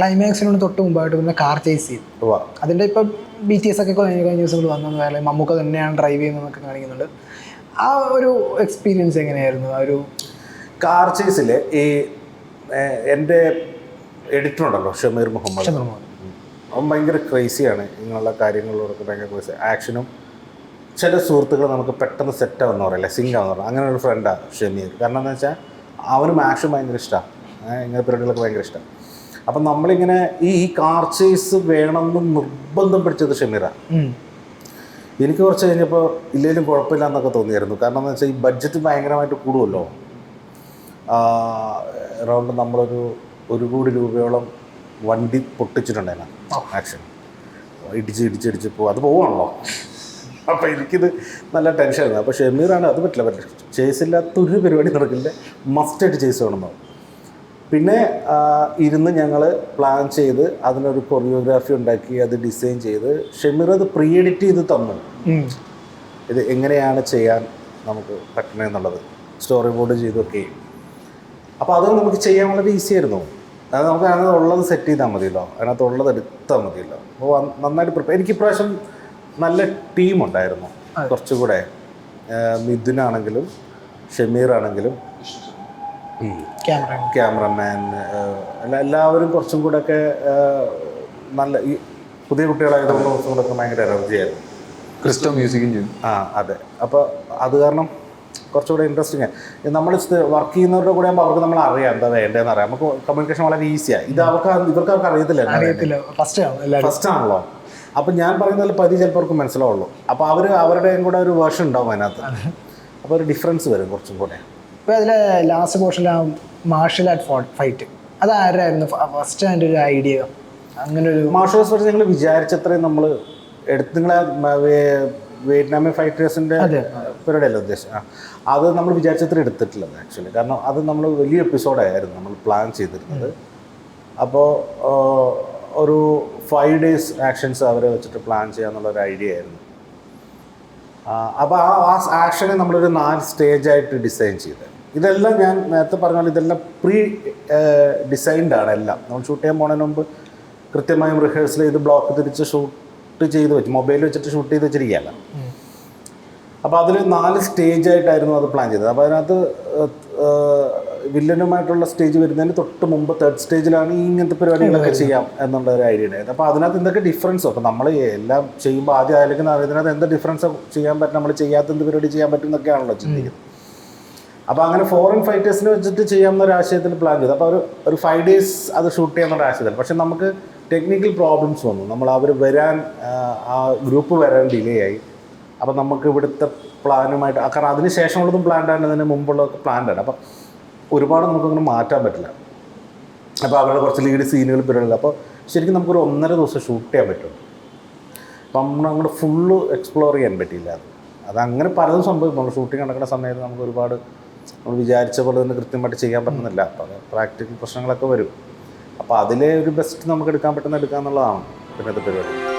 ക്ലൈമാക്സിനോട് തൊട്ട് മുമ്പായിട്ട് പിന്നെ കാർ ചേസ് ഉവ്വ. അതിന്റെ ഇപ്പം ബി ടി എസ് ഒക്കെ കഴിഞ്ഞ കഴിഞ്ഞ ദിവസങ്ങൾ വന്നു. പറയാം മമ്മൂക്ക തന്നെയാണ് ഡ്രൈവ് ചെയ്യുന്നതെന്നൊക്കെ കാണിക്കുന്നുണ്ട്. ആ ഒരു എക്സ്പീരിയൻസ് എങ്ങനെയായിരുന്നു? ആ ഒരു കാർ ചേസിൽ ഈ എന്റെ എഡിറ്റർ ഉണ്ടല്ലോ ഷമീർ മുഹമ്മദ്. ഷമീർ മുഹമ്മദ്. അവൻ ഭയങ്കര ക്രേസിയാണ് ഇങ്ങനെയുള്ള കാര്യങ്ങളിലൊക്കെ ഭയങ്കര ക്രേസി ആക്ഷനും ചില സുഹൃത്തുക്കൾ നമുക്ക് പെട്ടെന്ന് സെറ്റ് ആവുന്ന പറയല്ലേ? സിങ്ക് ആവുന്ന പറയാം. അങ്ങനെ ഒരു ഫ്രണ്ടാണ് ഷമീർ. കാരണം എന്താ വെച്ചാൽ അവനും ആക്ഷൻ ഭയങ്കര ഇഷ്ടമാണ് ഇങ്ങനെ പരിപാടികളൊക്കെ ഭയങ്കര ഇഷ്ടം. അപ്പം നമ്മളിങ്ങനെ ഈ ഈ കാർ ചേസ് വേണമെന്ന് നിർബന്ധം പിടിച്ചത് ഷമീറ. എനിക്ക് കുറച്ച് കഴിഞ്ഞപ്പോൾ ഇല്ലെങ്കിലും കുഴപ്പമില്ല എന്നൊക്കെ തോന്നിയായിരുന്നു. കാരണം എന്ന് വെച്ചാൽ ഈ ബഡ്ജറ്റ് ഭയങ്കരമായിട്ട് കൂടുമല്ലോ അറൗണ്ട് നമ്മളൊരു ഒരു കോടി രൂപയോളം വണ്ടി പൊട്ടിച്ചിട്ടുണ്ടായിരുന്നു. ആക്ഷൻ. ഇടിച്ച് ഇടിച്ച് ഇടിച്ച് പോകും അത് പോവാണല്ലോ. അപ്പോൾ എനിക്കിത് നല്ല ടെൻഷനായിരുന്നു അപ്പോൾ ഷമീറാണ് അത് പറ്റില്ല. പറ്റില്ല ചേസ് ഒരു പരിപാടി നടക്കില്ല. മസ്റ്റായിട്ട് ചേസ് വേണമെന്നോ പിന്നെ ഇരുന്ന് ഞങ്ങൾ പ്ലാൻ ചെയ്ത് അതിനൊരു കൊറിയോഗ്രാഫി ഉണ്ടാക്കി അത് ഡിസൈൻ ചെയ്ത് ഷെമീർ അത് പ്രീ എഡിറ്റ് ചെയ്ത് തന്നു. ഇത് എങ്ങനെയാണ് ചെയ്യാൻ നമുക്ക് പറ്റണമെന്നുള്ളത് സ്റ്റോറി ബോർഡ് ചെയ്തൊക്കെ. അപ്പോൾ അത് നമുക്ക് ചെയ്യാൻ വളരെ ഈസി ആയിരുന്നു. അത് നമുക്ക് അതിനകത്ത് ഉള്ളത് സെറ്റ് ചെയ്താൽ മതിയല്ലോ. അതിനകത്ത് ഉള്ളത് എടുത്താൽ മതിയല്ലോ. അപ്പോൾ നന്നായിട്ട് പ്രിപ്പയർ എനിക്ക് ഇപ്രാവശ്യം നല്ല ടീമുണ്ടായിരുന്നു കുറച്ചുകൂടെ മിഥുനാണെങ്കിലും ഷമീർ ആണെങ്കിലും ക്യാമറമാൻ. അല്ല എല്ലാവരും കുറച്ചും കൂടെ ഒക്കെ നല്ല ഈ പുതിയ കുട്ടികളായതുകൊണ്ട് കുറച്ചും കൂടെ ഒക്കെ ഭയങ്കര എനർജിയായിരുന്നു. ക്രിസ്റ്റോ മ്യൂസിക്കും ചെയ്തു ആ അതെ. അപ്പോൾ അത് കാരണം കുറച്ചുകൂടെ ഇൻട്രസ്റ്റിംഗ് ആണ്. നമ്മൾ വർക്ക് ചെയ്യുന്നവരുടെ കൂടെ ആകുമ്പോൾ അവർക്ക് നമ്മൾ അറിയാം എന്താ വേണ്ടതെന്ന് അറിയാം. നമുക്ക് കമ്മ്യൂണിക്കേഷൻ വളരെ ഈസിയാണ് ഇത് അവർക്ക് ഇവർക്ക് അവർക്ക് അറിയത്തില്ല ഫസ്റ്റ് ആണല്ലോ. അപ്പം ഞാൻ പറയുന്നതിൽ പതി ചിലപ്പോൾ അവർക്ക് മനസ്സിലാവുള്ളൂ. അപ്പോൾ അവർ അവരുടെയും കൂടെ ഒരു വേർഷൻ ഉണ്ടാവും അതിനകത്ത്. അപ്പോൾ ഒരു ഡിഫറൻസ് വരും കുറച്ചും കൂടെ. ഇപ്പൊ അതിലെ ലാസ്റ്റ് പോർഷനിൽ ആ മാർഷൽ ആർട്ട് ഫൈറ്റ് അത് ആരായിരുന്നു ഫസ്റ്റ് ആൻഡ് ഒരു ഐഡിയ അങ്ങനെ ഒരു മാർഷൽ ആർട്സ് ഞങ്ങൾ വിചാരിച്ചത്രയും നമ്മൾ എടുത്ത് നിങ്ങളെ വിയറ്റ്നാമി ഫൈറ്റേഴ്സിന്റെ അതെ. ഉദ്ദേശം? അത് നമ്മൾ വിചാരിച്ചത്ര എടുത്തിട്ടില്ല ആക്ച്വലി കാരണം അത് നമ്മൾ വലിയ എപ്പിസോഡായിരുന്നു നമ്മൾ പ്ലാൻ ചെയ്തിരുന്നത്. അപ്പോൾ ഒരു ഫൈവ് ഡേയ്സ് ആക്ഷൻസ് അവരെ വെച്ചിട്ട് പ്ലാൻ ചെയ്യാന്നുള്ള ഒരു ഐഡിയ ആയിരുന്നു. അപ്പോൾ ആ ആ ആക്ഷനെ നമ്മളൊരു നാല് സ്റ്റേജായിട്ട് ഡിസൈൻ ചെയ്ത്. ഇതെല്ലാം ഞാൻ നേരത്തെ പറഞ്ഞ പോലെ ഇതെല്ലാം പ്രീ ഡിസൈൻഡ് ആണ് എല്ലാം. നമ്മൾ ഷൂട്ട് ചെയ്യാൻ പോണതിന് മുമ്പ് കൃത്യമായും റിഹേഴ്സൽ ചെയ്ത് ബ്ലോക്ക് തിരിച്ച് ഷൂട്ട് ചെയ്ത് വെച്ച് മൊബൈൽ വെച്ചിട്ട് ഷൂട്ട് ചെയ്ത് വെച്ചിരിക്കുകയല്ല. അപ്പോൾ അതിൽ നാല് സ്റ്റേജായിട്ടായിരുന്നു അത് പ്ലാൻ ചെയ്തത്. അപ്പോൾ അതിനകത്ത് വില്ലനുമായിട്ടുള്ള സ്റ്റേജ് വരുന്നതിന് തൊട്ട് മുമ്പ് തേർഡ് സ്റ്റേജിലാണ് ഈ ഇങ്ങനത്തെ പരിപാടികളൊക്കെ ചെയ്യാം എന്നുള്ള ഒരു ഐഡിയ ഉണ്ടായത് അപ്പോൾ അതിനകത്ത് എന്തൊക്കെ ഡിഫറൻസ് അപ്പോൾ നമ്മൾ എല്ലാം ചെയ്യുമ്പോൾ ആദ്യം ആലോചിക്കുന്ന അതിനകത്ത് എന്ത് ഡിഫറൻസ് ചെയ്യാൻ പറ്റും? നമ്മൾ ചെയ്യാത്ത എന്ത് പരിപാടി ചെയ്യാൻ പറ്റും എന്നൊക്കെയാണല്ലോ ചിന്തിക്കുന്നത്. അപ്പോൾ അങ്ങനെ ഫോറിൻ ഫൈറ്റേഴ്സിനെ വെച്ചിട്ട് ചെയ്യാമെന്ന ഒരു ആശയത്തിൽ പ്ലാൻ ചെയ്തു. അപ്പോൾ ഒരു ഒരു ഫൈവ് ഡേയ്സ് അത് ഷൂട്ട് ചെയ്യാവുന്ന ആശയത്തിൽ. പക്ഷേ നമുക്ക് ടെക്നിക്കൽ പ്രോബ്ലംസ് വന്നു. നമ്മൾ അവർ വരാൻ ആ, ഗ്രൂപ്പ് വരാൻ ഡിലേ ആയി. അപ്പോൾ നമുക്ക് ഇവിടുത്തെ പ്ലാനുമായിട്ട് കാരണം അതിന് ശേഷമുള്ളതും പ്ലാൻഡ് ആണ്. അതിന് മുമ്പുള്ളതൊക്കെ പ്ലാൻഡ് ആണ്. അപ്പം ഒരുപാട് നമുക്കങ്ങനെ മാറ്റാൻ പറ്റില്ല. അപ്പോൾ അവരുടെ കുറച്ച് ലീഡ് സീനുകൾ പരിപാടികൾ അപ്പോൾ ശരിക്കും നമുക്കൊരു ഒന്നര ദിവസം ഷൂട്ട് ചെയ്യാൻ പറ്റും. അപ്പം നമ്മൾ അങ്ങോട്ട് ഫുള്ള് എക്സ്പ്ലോർ ചെയ്യാൻ പറ്റിയില്ല അത്. അതങ്ങനെ പലതും സംഭവിക്കും. നമ്മൾ ഷൂട്ടിംഗ് നടക്കുന്ന സമയത്ത് നമുക്ക് ഒരുപാട് നമ്മൾ വിചാരിച്ച പോലെ തന്നെ കൃത്യമായിട്ട് ചെയ്യാൻ പറ്റുന്നില്ല. അപ്പോൾ പ്രാക്ടിക്കൽ പ്രശ്നങ്ങളൊക്കെ വരും. അപ്പോൾ അതിലെ ഒരു ബെസ്റ്റ് നമുക്ക് എടുക്കാൻ പറ്റുന്ന എടുക്കുക എന്നുള്ളതാണ് പരിപാടി.